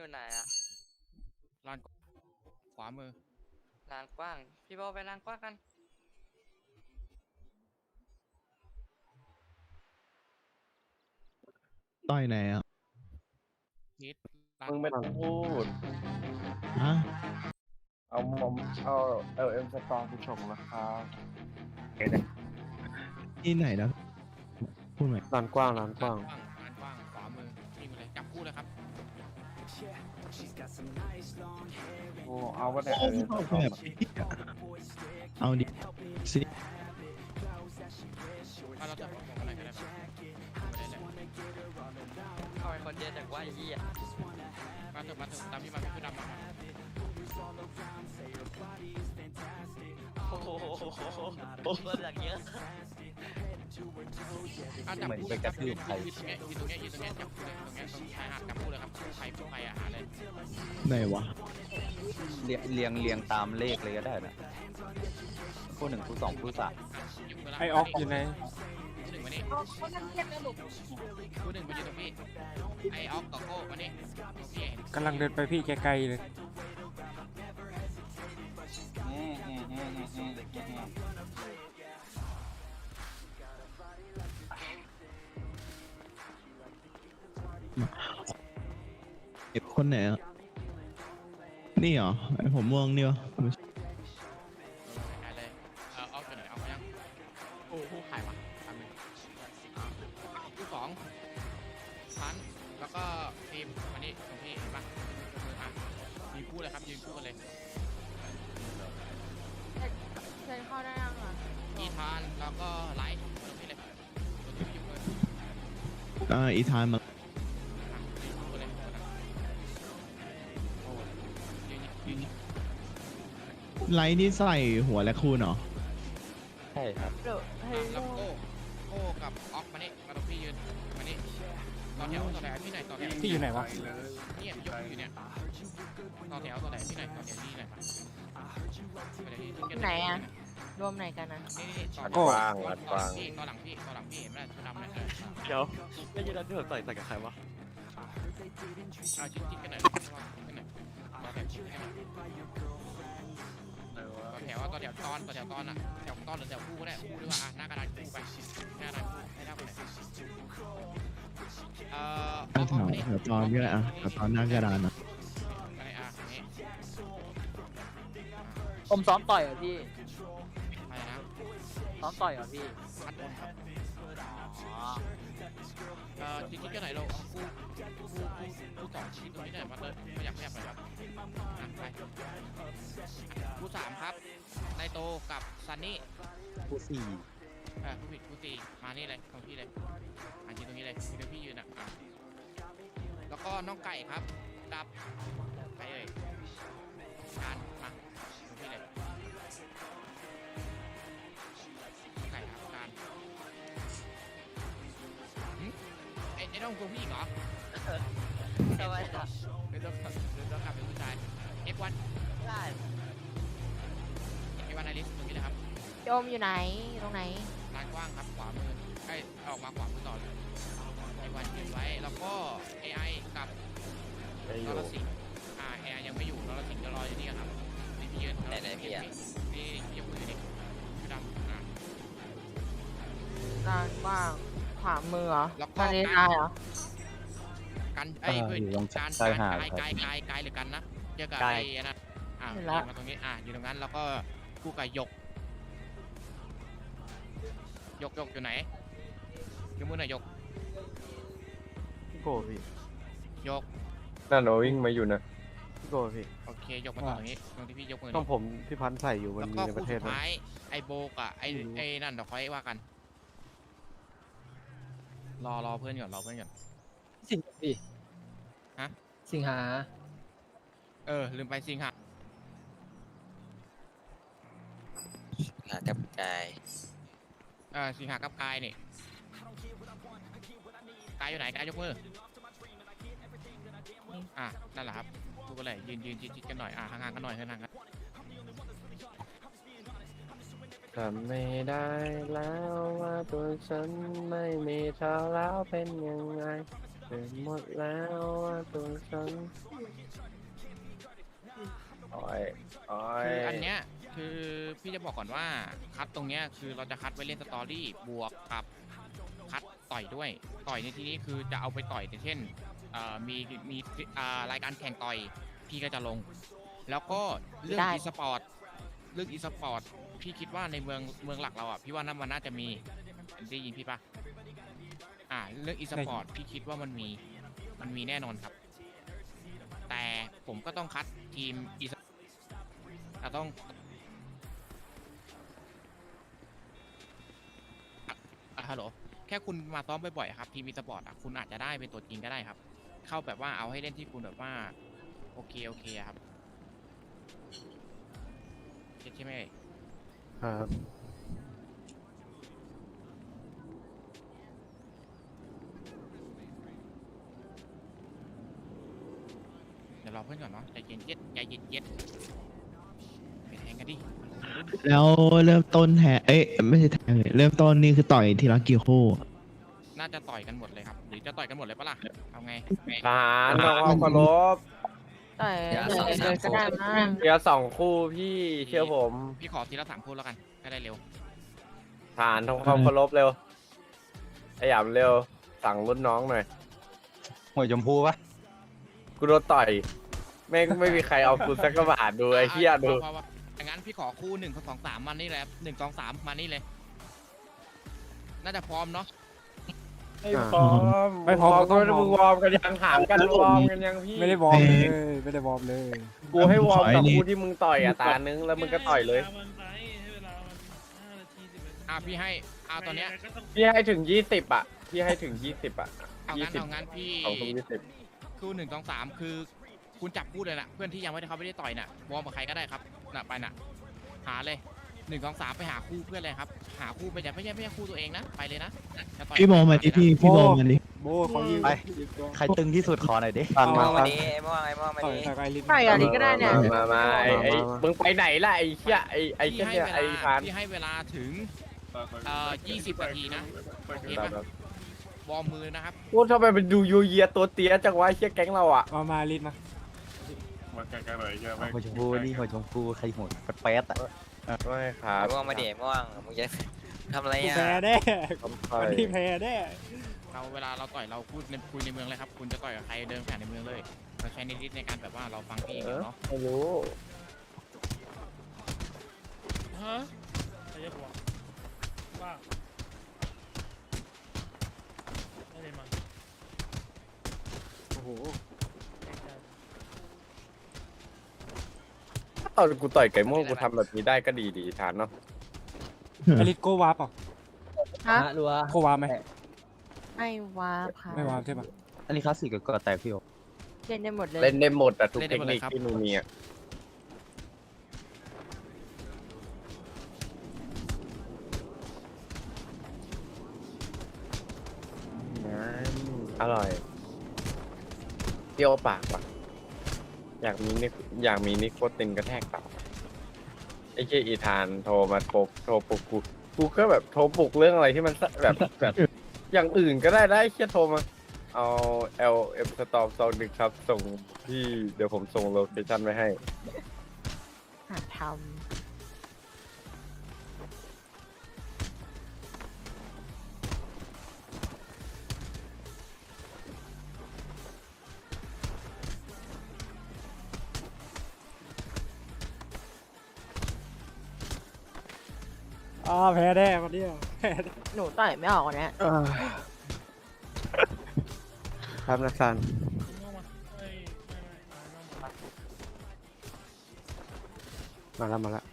อยู่ไหนอะลานขวามือลานกว้าง พี่โบไปลานกว้างกันต่อยไหนอะนิดลานมึงไม่ต้องพูด ฮะเอามอมเอาเอลเอ็มสตอร์ไปส่งนะครับที่ไหนนะพูดไหมลานกว้างลานกว้างลานกว้าง โอ้เอาก็ได้โอ้เอลไม่เอ็มสเอาตอแบร์บเอาดิสิถ้าเราจะบอกอะไรก็ได้ครับไม่ได้แหละทำไมคนเยอะจังวะไอ้เหี้ยมาเถอะมาเถอะตามพี่มาพี่คือดำมาครับโอ้โหโอ้โหคนอย่างเยอะ อะจับคู่จับคู่ยืนตรงเนี้ยยืนตรงเนี้ยยืนตรงเนี้ยจับคู่เลยตรงเนี้ยตรงชายหาดจับคู่เลยครับใครคู่ใครอะหาเลยไหนวะเรียงเรียงเรียงตามเลขเลยก็ได้นะคู่หนึ่งคู่สองคู่สามไอออกอยู่ไหนหนึ่งมานี่คู่หนึ่งมายืนตรงพี่ไอออกกับโก้มานี่ตรงพี่เห็นกำลังเดินไปพี่ไกลๆเลย เก็บคนไหนอะ นี่เหรอ ไอผมม่วงนี่วะไม่ใช่ได้เลยเออออกตัวไหนออกมายังโอ้คู่ใครวะทำหนึ่งอะคู่สองพันแล้วก็ทีมมานี่ตรงพี่เห็นปะยกมืออะยืนคู่เลยครับยืนคู่กันเลยเชิญเข้าได้ยังอะอีธานแล้วก็ไลท์ตรงนี้เลยตรงนี้ยกมืออ่าอีธานมา ไลท์นี่ใส่หัวและคูณเหรอ ใช่ครับ เดี๋ยวให้อะแล้วโก้โก้กับออกมานี่มาตรงพี่ยืนมานี่ต่อแถวต่อแถวพี่ไหนต่อแถวพี่อยู่ไหนวะ เนี่ยยกมืออยู่เนี่ยต่อแถวต่อแถวพี่ไหนต่อแถวนี่ไหนมาไปเลยพี่ไหนอะ รวมไหนกันนะนี่นี่ต่อโก้ต่อหลังพี่ต่อหลังพี่ต่อหลังพี่เห็นไหมชุดดำเนี่ยเดี๋ยวไม่ยืนที่ผมใส่ใส่กับใครวะเอาชิ้นชิ้นกันหน่อยกันหน่อยต่อแถวชิ้นกันหน่อย ต่อแถวต่อแถวตอนต่อแถวตอนอะแถวตอนหรือแถวคู่ก็ได้คู่ดีกว่าอะหน้ากระดานคู่ไปหน้ากระดานคู่ให้ได้คนไหนเอ่อเอาแถวแถวตอนก็ได้อะแถวตอนหน้ากระดานอะอะไรอะอย่างนี้ผมซ้อมต่อยเหรอพี่อะไรนะซ้อมต่อยเหรอพี่ พัดบนครับ เอ่อชิ้นชิ้นกันหน่อยเราเอาคู่คู่คู่คู่สองชิ้นตรงนี้หน่อยมาเลยขยับขยับหน่อยครับอะไปคู่สามครับไนโตกับซันนี่คู่สี่เออผู้ผิดผู้ตีมานี่เลยตรงพี่เลยอะยืนตรงนี้เลยยืนตรงพี่ยืนอะอะแล้วก็น้องไก่ครับกับใครเอ่ยการมาตรงพี่เลย ไอ้ไอ้น้องตัวผู้หญิงเหรอทำไมอะเป็นตัวเป็นตัวกลับเป็นผู้ชาย F1 ได้ F1 ไอริสตรงนี้เลยครับโยมอยู่ไหนตรงไหนลานกว้างครับขวามือใกล้ออกมาขวามือต่อเลย F1 ยืนไว้แล้วก็ AI กับไปอนยู่รสิงห์อ่า AI ยังไม่อยู่นรสิงห์จะรออยู่นี่ครับนี่พี่ยืนนรสิงห์พี่นี่นี่ยกมือนี่พี่ดำอะลานกว้าง ขวามือเหรอแล้วก็ทะเลทรายเหรอกันเอ้ยเพื่อนการการกายกายกายกายหรือกันนะเจอกับไอ้นะอ่ายืนมาตรงนี้อ่าอยู่ตรงนั้นแล้วก็คู่กับหยกหยกหยกอยู่ไหนยกมือหน่อยหยกพี่โก้พี่ยกนั่นเราวิ่งมาอยู่นะพี่โก้พี่โอเคยกมาตรงนี้ตรงที่พี่ยกมือต้องนี่ผมพี่พันธุ์ใส่อยู่มันแล้วมีก็ในปคู่ระเทสุศดนะท้ายไอโบกับไอไม่รู้ ไอนั่นเดี๋ยวค่อยว่ากัน รอรอเพื่อนก่อนรอเพื่อนก่อน สิงหาพี่ฮะ สิงหา เออ ลืมไปสิงหาหากับกายเออสิงหากับกายนี่กายอยู่ไหนกายยกมืออะนั่นแหละครับดูกันเลยยืนยืนชิดๆกันหน่อยอะห่างๆกันหน่อยห่างๆกัน จำไม่ได้แล้วว่าตัวฉันไม่มีเธอแล้วเป็นยังไงเป็นหมดแล้วว่าตัวฉันโอ้ยโอ้ยคืออันเนี้ยคือพี่จะบอกก่อนว่าคัดตรงเนี้ยคือเราจะคัดไว้เล่นสตอรี่บวกกับคัดต่อยด้วย ต่อยในที่นี้คือจะเอาไปต่อยอย่างเช่นเอ่อมีมีอ่ารายการแข่งต่อยพี่ก็จะลง แล้วก็เรื่องได้อีสปอร์ตเรื่องอีสปอร์ต พี่คิดว่าในเมืองเมืองหลักเราอะพี่ว่านั่นมันน่าจะมีได้ยินพี่ปะอ่าเรื่องอีสปอร์ตพี่คิดว่ามันมีมันมีแน่นอนครับ แต่ผมก็ต้องคัดทีมอีสต้องอะฮัลโหลแค่คุณมาซ้อมบ่อยๆอะครับทีมอีสปอร์ตอะคุณอาจจะได้เป็นตัวจริงก็ได้ครับ เข้าแบบว่าเอาให้เล่นที่คุณแบบว่า โอเคโอเคอะครับเก็ตใช่ไหมเอ่ย ครับเดี๋ยวรอเพื่อนก่อนเนาะใจเย็นเย็ดใจเย็นเย็ดไปแทงกันดิแล้วเริ่มต้นแทงเอ้ยไม่ใช่แทงเลยเริ่มต้นนี่คือต่อยทีละกี่คู่น่าจะต่อยกันหมดเลยครับ หรือจะต่อยกันหมดเลยปะล่ะเอาไงทหารต้องเอาเคารพ ต่อยเลยเลยก็ได้มั้งเดี๋ยวสองคู่พี่เชื่อผมพี่ขอทีละสามคู่แล้วกันก็ได้เร็วทหารทำความเคารพเร็วไอ้หยามเร็ว สั่งรุ่นน้องหน่อย หัวชมพูปะกูโดนต่อยแม่งไม่มีใครเอากูสักกระบาทดูไอ้เหี้ยดู พอพออย่างนั้นพี่ขอคู่หนึ่งสองสามมานี่แหละหนึ่งสองสามมานี่เลย น่าจะพร้อมเนาะ ไม่พร้อมไม่พร้อมก็ก็ต้องพร้อมมึงวอร์มกันยังถามกันวอร์มกันยังพี่ไม่ได้วอร์มเลยไม่ได้วอร์มเลยกูให้วอร์มขอไอ้กับนี่คู่ที่มึงต่อยอะตานึงแล้วมึงก็ต่อยเลยมันไปให้เวลามันห้านาทีสิบนาทีอะพี่ให้อะตอนเนี้ยก็ต้องพี่ให้ถึงยี่สิบอะพี่ให้ถึงยี่สิบอะเอายี่งั้นสิบเอางั้นพี่ของทุกยี่สิบคู่หนึ่งสองสามคือ คุณจับคู่เลยนะเพื่อนที่ยังไม่ได้เขาไม่ได้ต่อยน่ะวอร์มกับใครก็ได้ครับน่ะไปน่ะ หาเลย หนึ่งสองสามไปหาคู่เพื่อนเลยครับ หาคู่ไปจะไม่ใช่ไม่ใช่คู่ตัวเองนะ ไปเลยนะจะต่อยพี่โมมาดิพี่พี่โมมาดิโบเขายืนไปยืนตัวใครตึงที่สุดขอหน่อยดิเอามาเอามาต่อยต่อยไอริสต่อยอะไรก็ได้เนี่ย มามาไอ้ไอ้มึงไปไหนล่ะไอ้เหี้ยไอ้ไอ้พี่เหี้ยให้เนี่ยเวไอ้ลาพานพี่ให้เวลาถึงเอ่อยี่สิบนาทีนะโอเคปะวอร์มมือนะครับ โอ้ทำไมมันดูยูเยียตัวเตี้ยจังวะไอ้เหี้ยแก๊งเราอะเอามาริสมาหัวชมพูนี่หัวชมพูใครหัวแป๊ดๆอะ ไม่ครับม่วงมาเดี๋ยวม่วงมึงจะทำอะไรกูอะแพ้แน่ทำต่อวันยนี้แพ้แน่เราเวลาเราต่อยเราพูดในคุยในเมืองเลยครับคุณจะต่อยกับใครเดินผ่านในเมืองเลยเราใช้นิดๆในการแบบว่าเราฟังพี่อย่างเอเดียอวเนาะไม่รู้ฮะใครจะบอกว่าไม่ได้มั้งโอ้โห ตอนกูต่อยไก่โม่วงกูทำแบบนี้ได้ก็ดีดีฐานเนาะไอริสโกวาร์ปเปล่ะฮะรัวโกวาร์ปไหมไม่วาร์ปค่ะไม่วาร์ปใช่ปะอันนี้คลาสสิกกับกอแตกพี่โอเล่นได้หมดเลยเล่นได้หมดอะทุกเทคนิคที่มึงมีอะอร่อยเปรี้ยวปากว่ะ อยากมีนิโคอยากมีนิโคตินกระแทกตับไอ้เจ้ยอีธานโทรมาโทรโทรปลุกกูกูก็แบบโทรปลุกเรื่องอะไรที่มันแบบแบบ อย่างอื่นก็ได้ได้แค่โทรมาเอา L M Storm ซองหนึ่งครับ ส่งที่เดี๋ยวผมส่งโลเคชั่นไว้ให้ หาทำ แพ้แน่วันนี้แพ้แน่ำหนูต่อยไม่ออกวันเนี้ยครับนักสันม่วงมาเอ้ยไม่ไม่ไม่มาแล้วมาแล้ว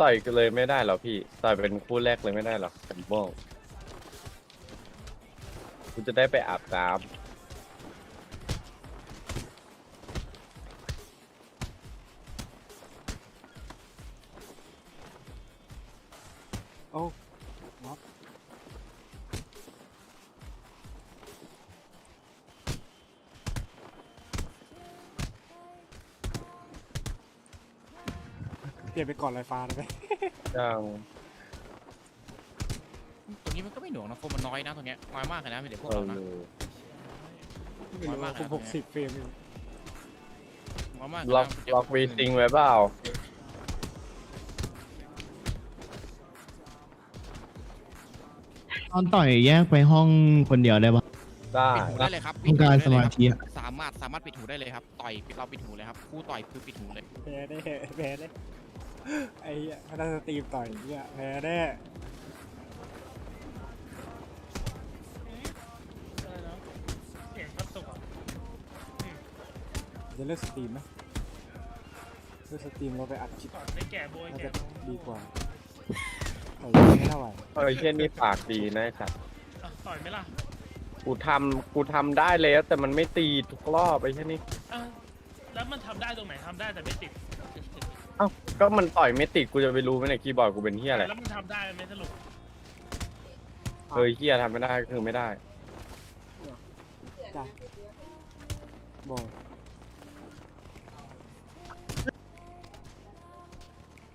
ต่อยกันเลยไม่ได้เหรอพี่ต่อยเป็นคู่แรกเลยไม่ได้เหรอกับบ้องกูจะได้ไปอาบน้โเปลี่ยนไปก่อนลอยฟ้าได้ไหมำยังตรงนี้มันก็ไม่หน่วงนะโฟมมันน้อยนะตรงเนี้ยน้อยมากเลยนะมีแต่พวกเอเราอนะ ไม่รู้ว่าผมหกสิบเฟรมอยู่มามากล็อกล็อกวีซิงไว้เปล่าตอนต่อยแยกไปห้องคนเดียวได้ปะ ได้ปิดหูได้เลยครับต้องการสมาธิปิดหูได้เลยครับสามารถสามารถปิดหูได้เลยครับ ต่อยเราปิดหูเลยครับคู่ต่อยคือปิดหูเลย แพ้ได้แพ้ได้ ไอ้เหี้ยพนักสตรีมต่อยเนี่ยแพ้ได้จะเลิกสตรีมไหมเลิกสตรีมเราไปอัดคลิปไม่แก่โบยน่าแก่จะดีกว่าต่อยไม่เท่าไหร่เออเช่นนี่ปากดีนะไอ้สัตว์ต่อยไหมล่ะกูทำกูทำได้แล้ว แต่มันไม่ตีทุกรอบไอ้เช่นนี่แล้วมันทำได้ตรงไหนทำได้แต่ไม่ติด เอ้าก็มันต่อยไม่ติดกูจะไปรู้ไหมเนี่ยคีย์บอร์ดกูเป็นเฮียอะไรแล้วมันทำได้ไหมสรุปเออเฮียทำไม่ได้ก็คือไม่ได้ จ้ะบอก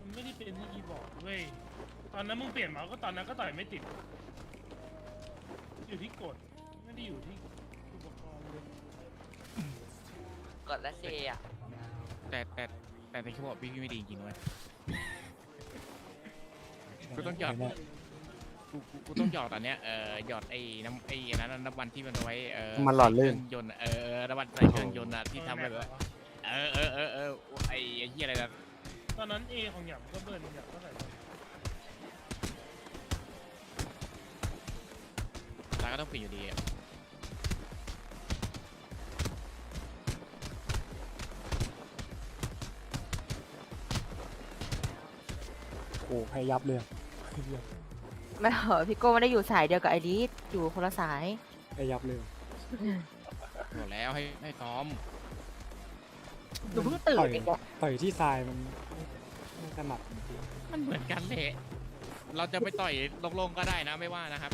มันไม่ได้เป็นที่คีย์บอร์ดเว้ยตอนนั้นมึงเปลี่ยนเมาส์ก็ตอนนั้นก็ต่อยไม่ติด อยู่ที่กดไม่ได้อยู่ที่อุปกรณ์เลยกดและเซอะแต่แต่ แต่ในคีย์บอร์ดพี่ไม่ดีจริงๆเว้ยกูต้องหยอดเนี่ยกูกูกูต้องหยอดอันเนี้ยเอ่อหยอดไอ้น้ำไอ้อันนั้นน้ำมันที่มันเอาไว้เอ่อมันหล่อลื่นใส่เครื่องยนต์เออน้ำมันใส่เครื่องยนต์อะที่ทำแบบว่าเออเออเออเออไอ้ไอ้เหี้ยอะไรนะตอนนั้นเอของหยำก็เบิร์นหยำเท่าไหร่วะแล้วก็ต้องเปลี่ยนอยู่ดีอะ โอ้พยยับเลยไม่เหรอพี่โก้ไม่ได้อยู่สายเดียวกับไอริสอยู่คนละสาย พยยับเลยบอกแล้วให้ให้ซ้อมหนูเพิ่งตื่นต่อยเองอะต่อยที่ทรายมันไม่ถนัดมันเหมือนกันแหละเราจะไปต่อยลงๆก็ได้นะไม่ว่านะครับ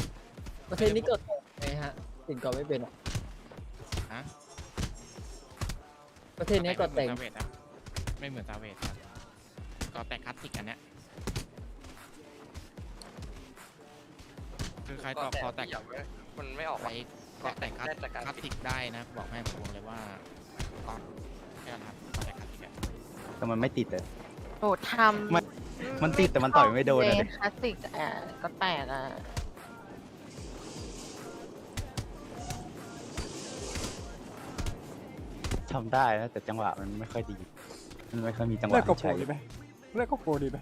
ประเทศนี้กดไงฮะติ่งกดไม่เป็นอะฮะ ประเทศนี้กดแต่งไม่เหมือนซาเวทครับไม่เหมือนซาเวทครับก็แต่คลาสสิกอันเนี้ย คือใครต่อคอแตกมันไม่ออกใครก็แต่คลาสได้แต่การคลาสสิกได้นะบอกให้ผมเลยว่าก็แค่นั้นครับก็แต่คลาสสิกอะแต่มันไม่ติดเลยโอ้ทำมันมันติดแต่มันต่อยไม่โดนเลอะยดิคลาสสิกอะก็แตกอะทำได้นะแต่จังหวะมันไม่ค่อยดี มันไม่ค่อยมีจังหเลิวะกก็โปรใช้ดีไหมเลิกก็โปรดีไหม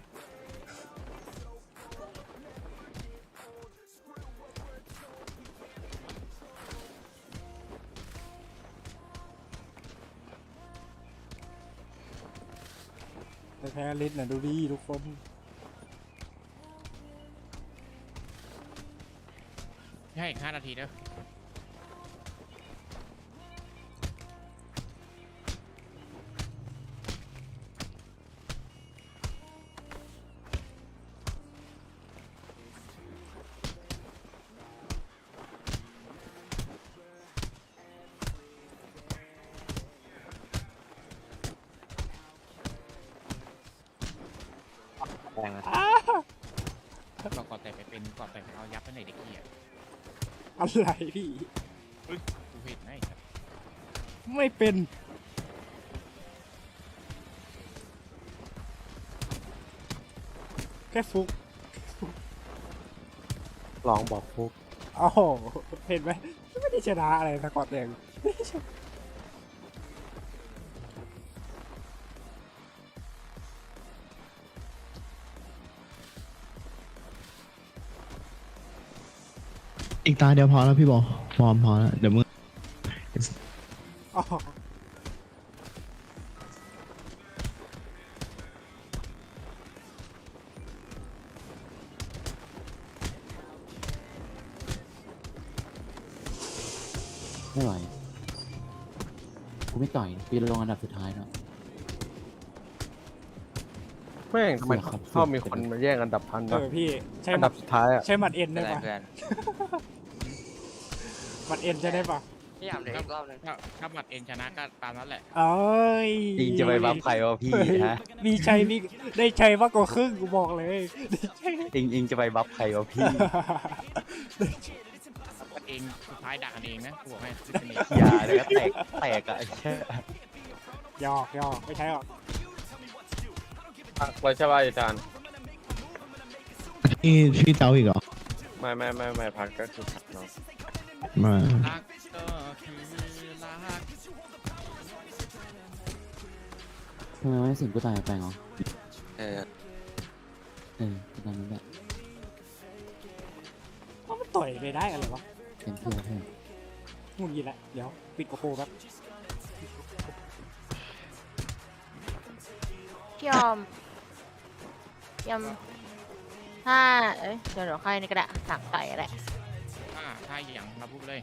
แต่แพ้ลิสน่ะดูดีทุกคน ให้อีกห้านาทีเนอะ งนะเราก่อนแต่ไปเป็นก่อนแต่เอายับไปไหนเด็กเหี้ยอะไรพี่ กูเห็นนะไอ้สัสไม่เป็นแค่ฟุกลองบอกฟุก โอ้โหเห็นไหมไม่ได้ชนะอะไรสกอตแดงไม่ได้ชนะ อีกตาเดียวพอแล้วพี่บอกพร้อมพอแล้วเดี๋ยวมึงอ๋อไม่ไหวกูไม่ต่อยกูจะลงอันดับสุดท้ายเนาะ แม่งทำไมเสือกครับ ชอบมีคนมาแย่งอันดับพันเออพี่ ใช้อันหมัดัดบสุดท้ายอะ ใช้หมัดเอ็นไม่ได้เป็นไรปะ เพื่อน หมัดเอ็นใช้ได้ปะพี่ยามเดี๋ยวอีกรอบหนึงถ้าถ้าบัตรเอ็นชนะก็ตามนั้นแหละ เอ้ยจริงจะไปบัฟใครวะพี่เฮ้ยฮะมีชัยมีได้ชัยมากกว่าครึ่งกูบอกเลยได้ชัยจริงจริงจะไปบัฟใครวะพี่บัตรเอ็นองสุดท้ายด่ากันเองนะกูบอกให้ทฤษฎีอย่าเลยก็แตกแตกอะไอ้เช่ยยอกยอกไม่ใช่หรอกพักเลยใช่ป่ะอีธานนี่พี่เตาอีกเหรอ ไม่ไม่ไม่ไม่พักก็คือพักเนาะ มารักก็คือรักทำไมไม่สิงกูตายแปลงเหรอเออเออกูตามนั้นแหละว่ามันต่อยไปได้อะไรวะเป็นเพื่อนเพื่อนหงุดหงิดละเดี๋ยวปิดโกโปรแป๊บพี่ยอมพี่ยอมถ้าเอ้ยเดี๋ยวเดี๋ยวใครนี่ก็ได้สั่งไก่ก็ได้ถ้ายอย่างเราพูดเลย